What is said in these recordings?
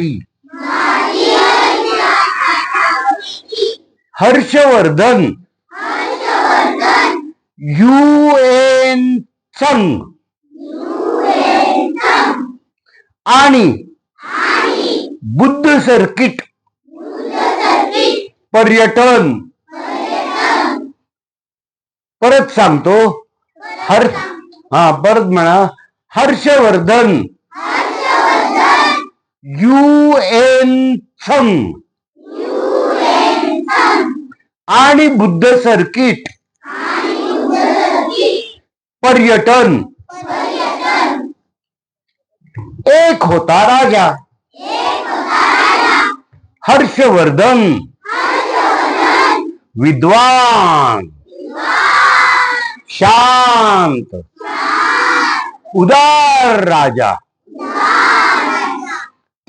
मोठी Harshvardhan. You N संघ आणि बुद्ध सर्किट. पर्यटन. परत सांगतो. हर हा परत म्हणा. हर्षवर्धन. यू एन आणि बुद्ध सर्किट पर्यटन. एक होता राजा. हर्षवर्धन. विद्वान. शांत. उदार राजा.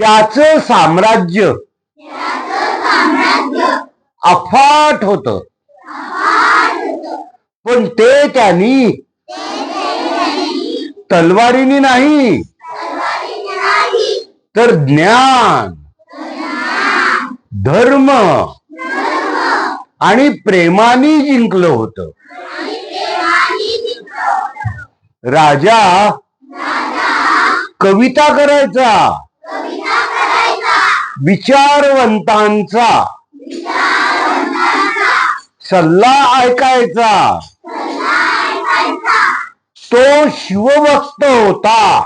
त्याच साम्राज्य अफाट होत. पण ते त्यांनी तलवारीने नाही. तर ज्ञान धर्म आणि प्रेमाने जिंकलं होत. राजा कविता करायचा. विचारवंतांचा सल्ला ऐकायचा. तो शिवभक्त होता.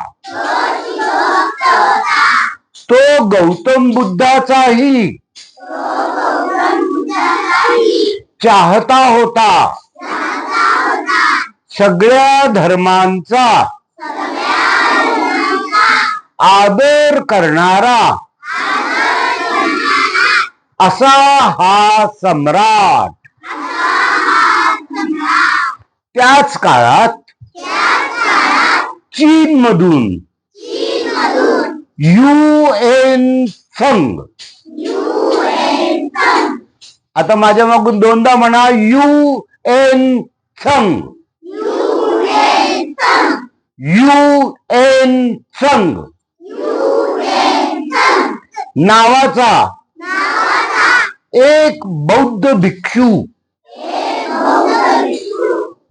तो गौतम बुद्धाचाही चाहता होता. सगळ्या धर्मांचा आदर करणारा असा हा सम्राट. त्याच काळात चीन मधून यू एन संघ. आता माझ्या मागून दोनदा म्हणा यू एन संघ. यू एन संघ. नावाचा एक बौद्ध भिक्षू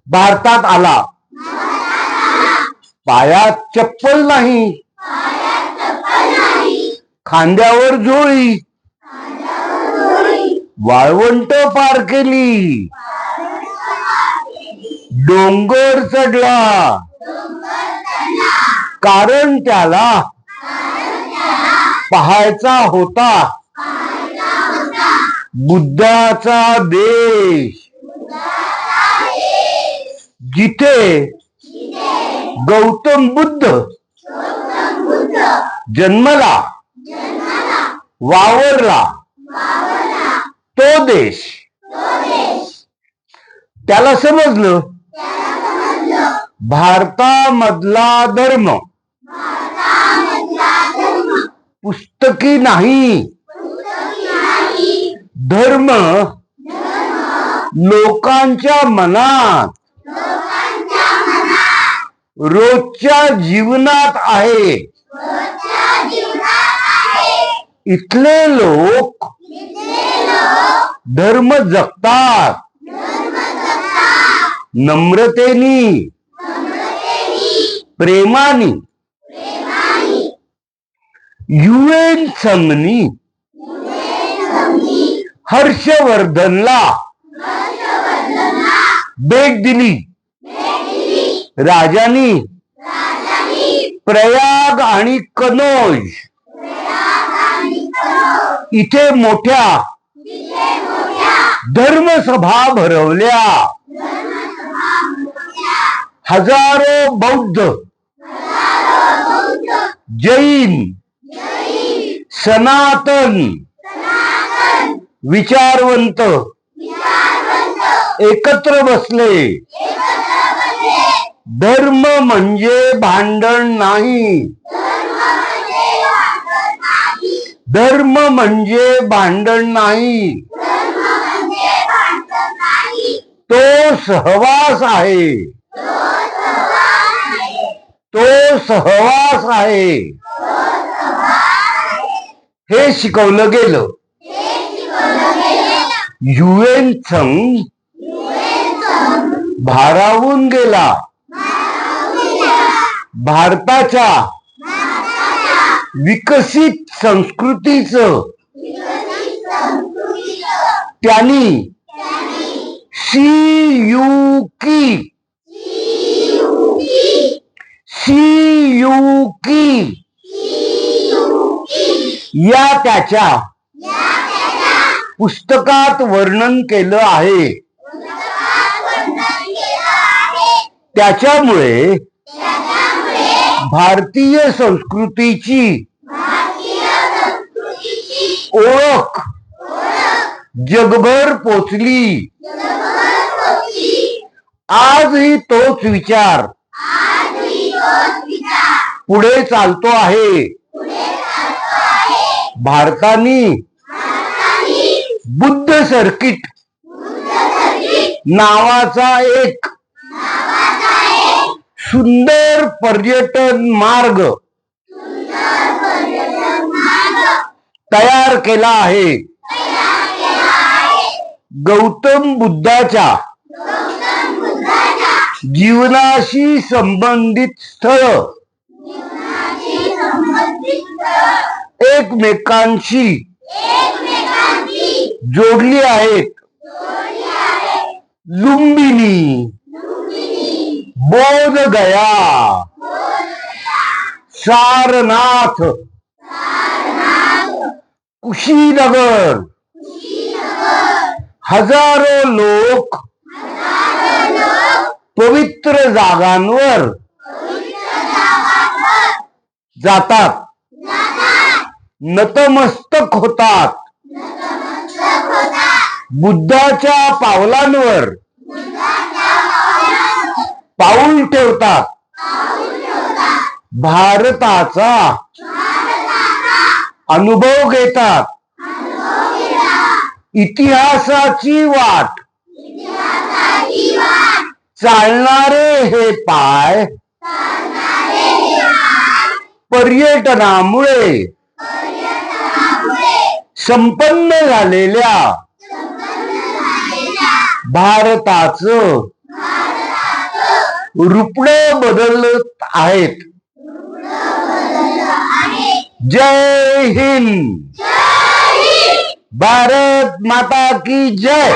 भारतात आला. पायात चप्पल नाही. खांद्यावर झोळी वाळवंट पार केली. डोंगर चढला. कारण त्याला पाहायचा होता. बुद्धाचा देश. जिथे गौतम बुद्ध जन्मला वावरला तो देश. त्याला समजलं? भारतामधला धर्म. पुस्तकी नाही. धर्म लोकांच्या मनात रोजच्या जीवनात आहे. इथले लोक धर्म जगतात. नम्रतेनी प्रेमानी युएन संघनी हर्षवर्धनला. भेट दिली राजानी. प्रयाग आणि कनोज. इथे मोठ्या. धर्मसभा भरवल्या. हजारो बौद्ध. जैन. सनातन. विचारवंत. एकत्र बसले. धर्म म्हणजे भांडण नाही. धर्म म्हणजे भांडण नाही. तो सहवास आहे. तो सहवास आहे. हे शिकवलं गेलं. युएन संघ भारावून गेला. भारताच्या विकसित संस्कृतीच त्यांनी सी यू की सी यू की या त्याच्या पुस्तकात वर्णन केलं आहे. त्याच्यामुळे भारतीय संस्कृतीची ओळख जगभर पोचली. आजही तोच विचार पुढे चालतो आहे. भारतानी बुद्ध सर्किट. नावाचा एक सुंदर पर्यटन मार्ग तयार केला आहे. गौतम बुद्धाच्या जीवनाशी संबंधित स्थळ. एकमेकांशी जोडली आहेत. लुंबिनी बोध गया सारनाथ. कुशीनगर. हजारो लोक पवित्र जागांवर जातात. नतमस्तक होतात. बुद्धाच्या पावलांवर पाऊल ठेवतात. भारताचा अनुभव घेतात. इतिहासाची वाट. चालणारे हे पाय पर्यटनामुळे संपन्न झालेल्या भारताचं रुपण बदलत आहेत. जय हिंद. भारत माता की जय.